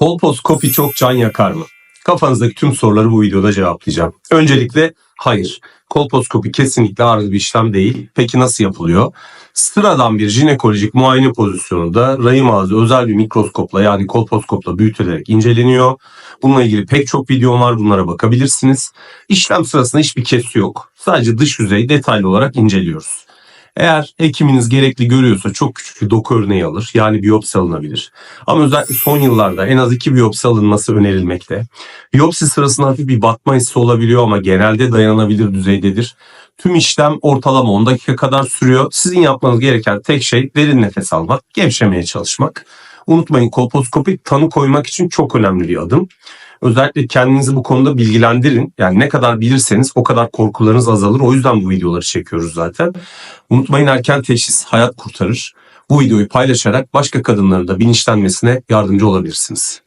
Kolposkopi çok can yakar mı? Kafanızdaki tüm soruları bu videoda cevaplayacağım. Öncelikle hayır. Kolposkopi kesinlikle ağır bir işlem değil. Peki nasıl yapılıyor? Sıradan bir jinekolojik muayene pozisyonunda rahim ağzı özel bir mikroskopla yani kolposkopla büyütülerek inceleniyor. Bununla ilgili pek çok videom var bunlara bakabilirsiniz. İşlem sırasında hiçbir kesi yok. Sadece dış yüzeyi detaylı olarak inceliyoruz. Eğer hekiminiz gerekli görüyorsa çok küçük bir doku örneği alır. Yani biyopsi alınabilir. Ama özellikle son yıllarda en az iki biyopsi alınması önerilmekte. Biyopsi sırasında hafif bir batma hissi olabiliyor ama genelde dayanabilir düzeydedir. Tüm işlem ortalama 10 dakika kadar sürüyor. Sizin yapmanız gereken tek şey derin nefes almak, gevşemeye çalışmak. Unutmayın kolposkopi tanı koymak için çok önemli bir adım. Özellikle kendinizi bu konuda bilgilendirin. Yani ne kadar bilirseniz o kadar korkularınız azalır. O yüzden bu videoları çekiyoruz zaten. Unutmayın erken teşhis hayat kurtarır. Bu videoyu paylaşarak başka kadınların da bilinçlenmesine yardımcı olabilirsiniz.